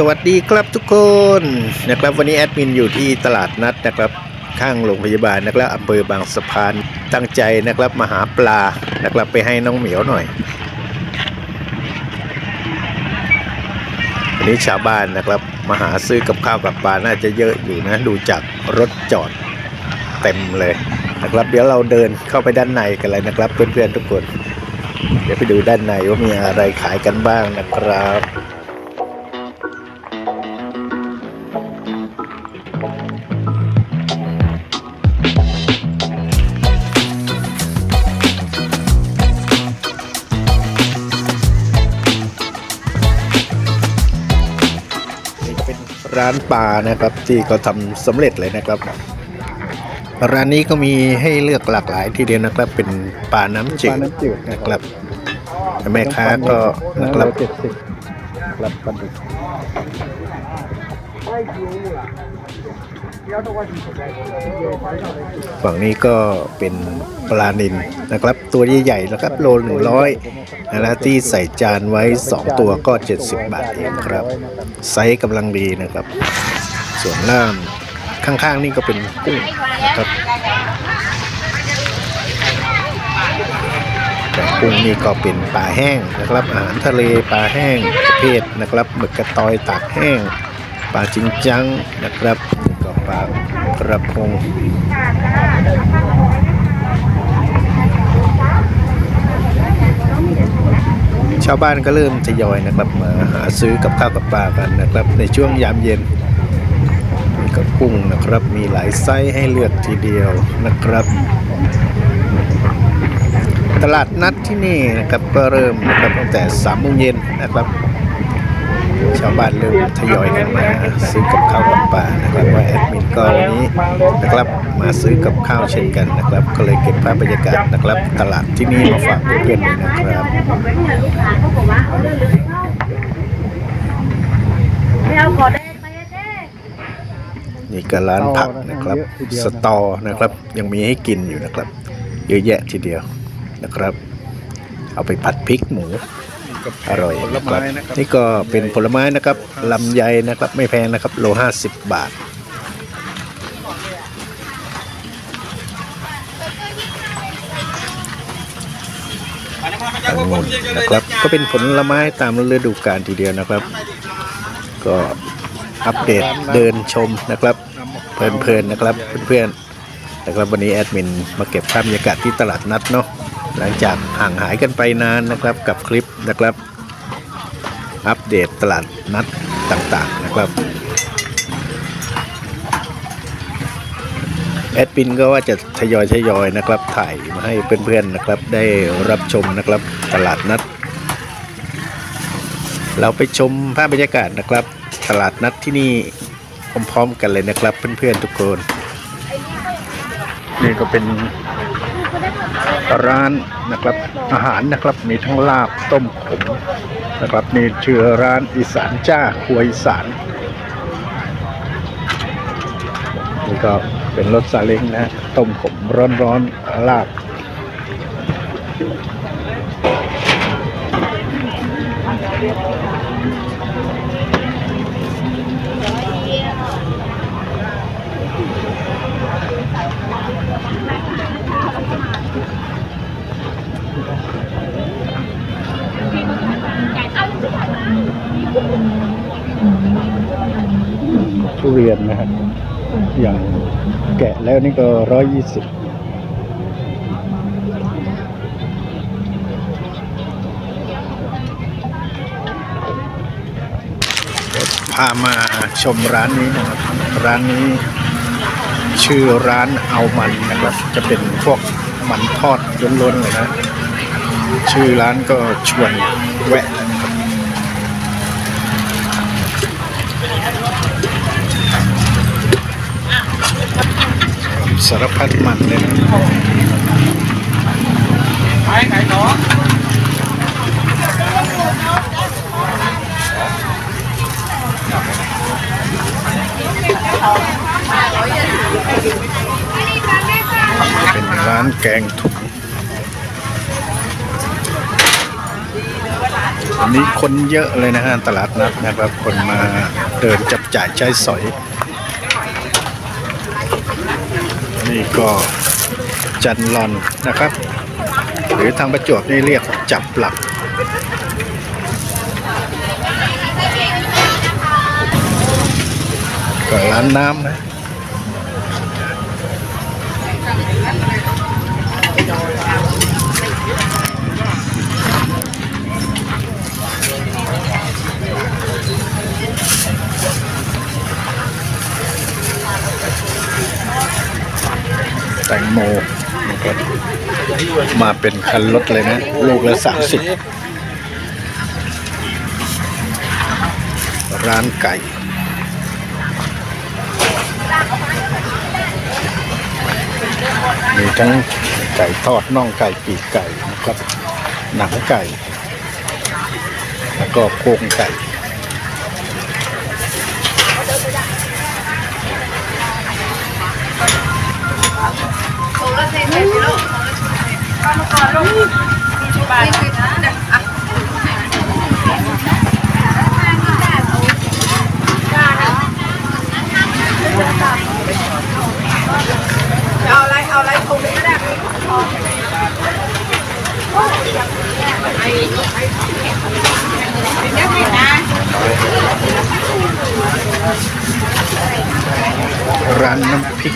สวัสดีครับทุกคนนะครับวันนี้แอดมินอยู่ที่ตลาดนัดนะครับข้างโรงพยาบาลนะครับอำเภอบางสะพานตั้งใจนะครับมาหาปลานะครับไปให้น้องเหมียวหน่อยวันนี้ชาวบ้านนะครับมาหาซื้อกับข้าวกับปลาน่าจะเยอะอยู่นะ ดูจากรถจอดเต็มเลยนะครับ เดี๋ยวเราเดินเข้าไปด้านในกันเลยนะครับ เพื่อนๆทุกคน เดี๋ยวไปดูด้านในว่ามีอะไรขายกันบ้างนะครับ ร้านปลานะครับ ที่เขาทำสำเร็จเลยนะครับ ร้านนี้ก็มีให้เลือกหลากหลายทีเดียวนะครับ เป็นปลาน้ำจืปลาน้ำจืดนะครับแม่ค้าก็นะครับเจ็ดสิบครับปลาดุก ฝั่งนี้ก็เป็นปลานินนะครับ ตัวใหญ่ๆนะครับโลหนึ่งร้อยนะที่ใส่จานไว้ 2 ตัวก็ 70 บาทเองครับ ไซส์กำลังดีนะครับ ส่วนล่างข้างๆนี่ก็เป็นกุ้งนะครับแต่กุ้งนี่ก็เป็นปลาแห้งนะครับอาหารทะเลปลาแห้งประเภทนะครับหมึกกระตอยตากแห้ง ปลาจิงจังนะครับก็ปลากระพงชาวบ้านก็เริ่มทยอยนะครับมาหาซื้อกับข้าวกับปลากันนะครับ ในช่วงยามเย็นมีกับกุ้งนะครับ มีหลายไซส์ให้เลือกทีเดียวนะครับ ตลาดนัดที่นี่นะครับก็เริ่มนะครับตั้งแต่สามโมงเย็นนะครับ ชาวบ้านเริ่มทยอยกันมาซื้อกับข้าวกับปลานะครับว่าแอดมินก็วันนี้นะครับมาซื้อกับข้าวเช่นกันนะครับ ก็เลยเก็บภาพบรรยากาศนะครับ ตลาดที่นี่มาฝากเพื่อนๆเลยนะครับนี่ก็ร้านผักนะครับ สตอนะครับ ยังมีให้กินอยู่นะครับ เยอะแยะทีเดียวนะครับ เอาไปผัดพริกหมู อร่อยผลนะคไม้รับนะครับนี่ก็เป็นผลไม้นะครับลำไยนะครับไม่แพงนะครับโลห้าสิบบาท องุ่นนะครับก็เป็นผลไม้ตามฤดูกาลทีเดียวนะครับ ก็อัปเดตเดินชมนะครับ เพลินๆนะครับเพื่อนๆนะครับวันนี้แอดมินมาเก็บภาพบรรยากาศที่ตลาดนัดเนาะ หลังจากห่างหายกันไปนานนะครับกับคลิปนะครับ อัปเดตตลาดนัดต่างๆนะครับแอดมินก็ว่าจะทยอยทยอยๆนะครับถ่ายมาให้เพื่อนๆนะครับ ได้รับชมนะครับตลาดนัด เราไปชมภาพบรรยากาศนะครับ ตลาดนัดที่นี่พร้อมๆกันเลยนะครับเพื่อนๆทุกคนนี่ก็เป็น ร้านนะครับ อาหารนะครับมีทั้งลาบต้มขมนะครับมีเชื่อร้านอีสานจ้าครัวอีสานนี่ก็เป็นรถซาเล้งนะฮะต้มขมร้อนๆลาบียนนะครับอย่างแกะแล้วนี่ก็ร้อยยี่สิบพามาชมร้านนี้นะครับ ร้านนี้ชื่อร้านเอามันนะครับ จะเป็นพวกมันทอดล้นๆเลยนะ ชื่อร้านก็ชวนแวะ สารพัดมันเลยนะขายขายต่อเป็นร้านแกงถุงวันนี้คนเยอะเลยนะฮะตลาดนัดนะครับ คนมาเดินจับจ่ายใช้สอย นี่ก็จันลอนนะครับ หรือทางประจวบนี่เรียกจับหลักก็ร้านน้ำนะ มาเป็นคันรถเลยนะ ลูกละสามสิบร้านไก่มีทั้งไก่ทอดน่องไก่ปีกไก่นะครับหนังไก่ แล้วก็โครงไก่ ร เอาอะไรคงไม่ได้ ร้านน้ำพริก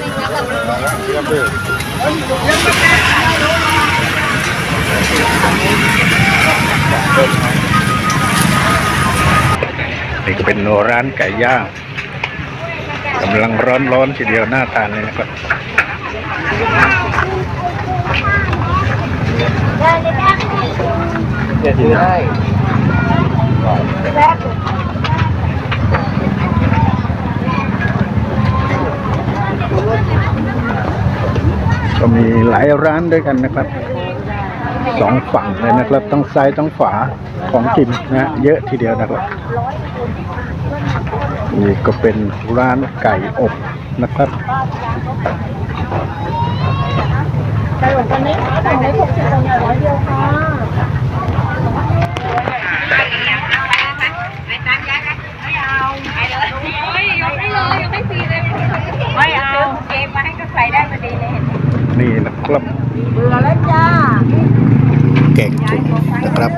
นี่ก็เป็นร้านไก่ย่างกำลังร้อนๆทีเดียวน่าทานเลยนะครับ ก็มีหลายร้านด้วยกันนะครับสองฝั่งเลยนะครับทั้งซ้ายทั้งขวาของกินนะเยอะทีเดียวนะครับนี่ก็เป็นร้านไก่อบนะครับไก่อบวันนี้ไก่ไหนหกสิบคนเนี่ยร้อยเดียวค่ะ ไม่เอาเกมมาให้ก็ใส่ได้พอดีเลย นี่นะครับ เบื่อแล้วจ้า แกงถุง นะครับ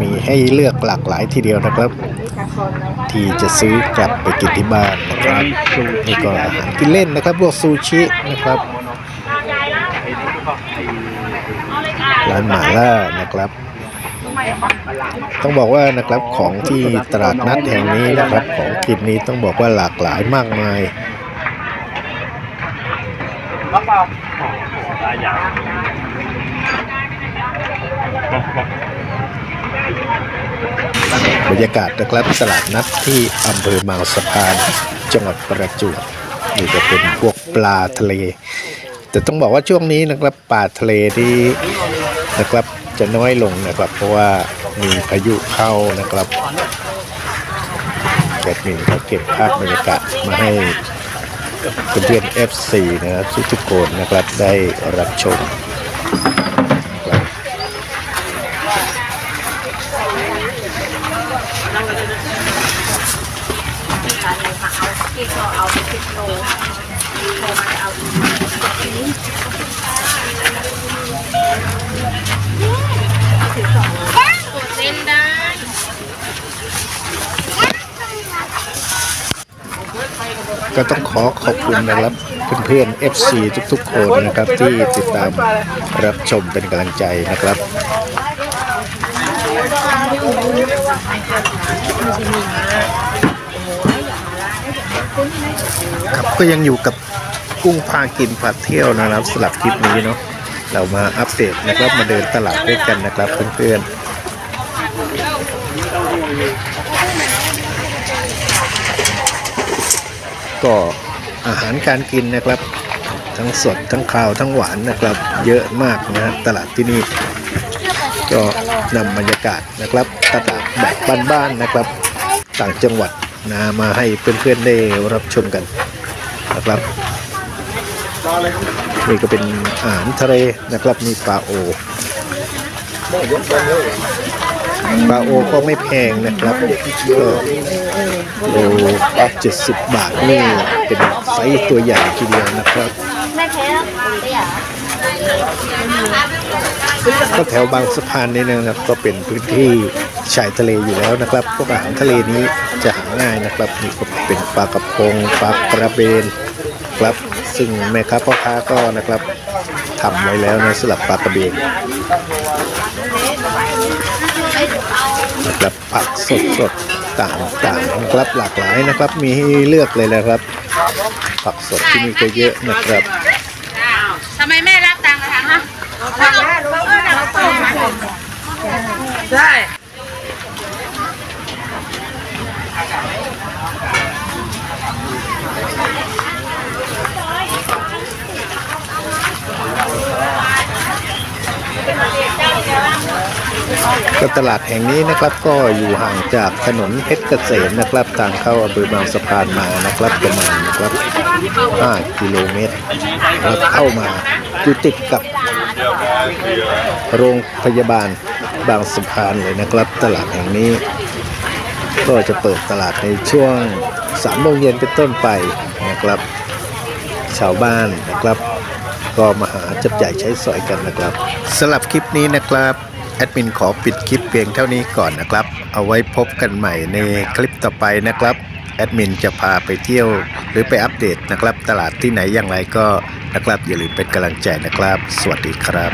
มีให้เลือกหลากหลายทีเดียวนะครับ ที่จะซื้อกลับไปกินที่บ้านนะครับนี่ก็อาหารกินเล่นนะครับพวกซูชินะครับร้านหมาล่านะครับ ต้องบอกว่านะครับของที่ตลาดนัดแห่งนี้นะครับ ของกินนี้ต้องบอกว่าหลากหลายมากมาย บรรยากาศนะครับตลาดนัดที่อำเภอบางสะพาน จังหวัดประจวบนี่ก็เป็นพวกปลาทะเล แต่ต้องบอกว่าช่วงนี้นะครับปลาทะเลที่นะครับจะน้อยลงนะครับ เพราะว่ามีพายุเข้านะครับแบดมินเขาเก็บภาพบรรยากาศมาให้เพื่อนๆ FC นะครับทุกๆคนนะครับได้รับชมครับ เล่นได้ก็ต้องขอขอบคุณนะครับเพื่อนๆ FC ทุกๆ คนนะครับที่ติดตามรับชมเป็นกำลังใจนะครับ ครับก็ยังอยู่กับกุ้งพากินพาเที่ยวนะครับสลับคลิปนี้เนาะเรามาอัปเดตนะครับมาเดินตลาดด้วยกันนะครับเพื่อนๆก็อาหารการกินนะครับ ทั้งสดทั้งข้าวทั้งหวานนะครับ เยอะมากนะตลาดที่นี่ก็นำบรรยากาศนะครับตลาดแบบบ้านๆนะครับ ต่างจังหวัด นะมาให้เพื่อนๆได้รับชมกันนะครับนี่ก็เป็นอาหารทะเลนะครับมีปลาโอปลาโอก็ไม่แพงนะครับก็โลเจ็ดสิบบาทนี่เป็นไซส์ตัวใหญ่ทีเดียวนะครับก็แถวบางสะพานนี่นะครับก็เป็นพื้นที่ ชายทะเลอยู่แล้วนะครับ พวกอาหารทะเลนี้จะหาง่ายนะครับนี่ก็เป็นปลากระพงปลากระเบนครับ ซึ่งแม่ค้าพ่อค้าก็นะครับทำไว้แล้วนะสำหรับปลากระเบนนะครับผักสดสดๆต่างๆนะครับหลากหลายนะครับมีให้เลือกเลยนะครับ ผักสดที่นี่ก็เยอะนะครับทำไมแม่รับตังค์อะคะฮะตังค์แล้วรู้ว่าเราเปิดใช่ ก็ตลาดแห่งนี้นะครับก็อยู่ห่างจากถนนเพชรเกษมนะครับทางเข้าอำเภอบางสะพานมานะครับประมาณนะครับ 5 กิโลเมตรแล้วเข้ามาอยู่ติดกับโรงพยาบาลบางสะพานเลยนะครับ ตลาดแห่งนี้ ก็จะเปิดตลาดในช่วง3โมงเย็นเป็นต้นไปนะครับ ชาวบ้านนะครับ ก็มาหาจับจ่ายใช้สอยกันนะครับสำหรับคลิปนี้นะครับแอดมินขอปิดคลิปเพียงเท่านี้ก่อนนะครับ เอาไว้พบกันใหม่ในคลิปต่อไปนะครับแอดมินจะพาไปเที่ยวหรือไปอัปเดตนะครับ ตลาดที่ไหนอย่างไรก็นะครับอย่าลืมเป็นกำลังใจนะครับ สวัสดีครับ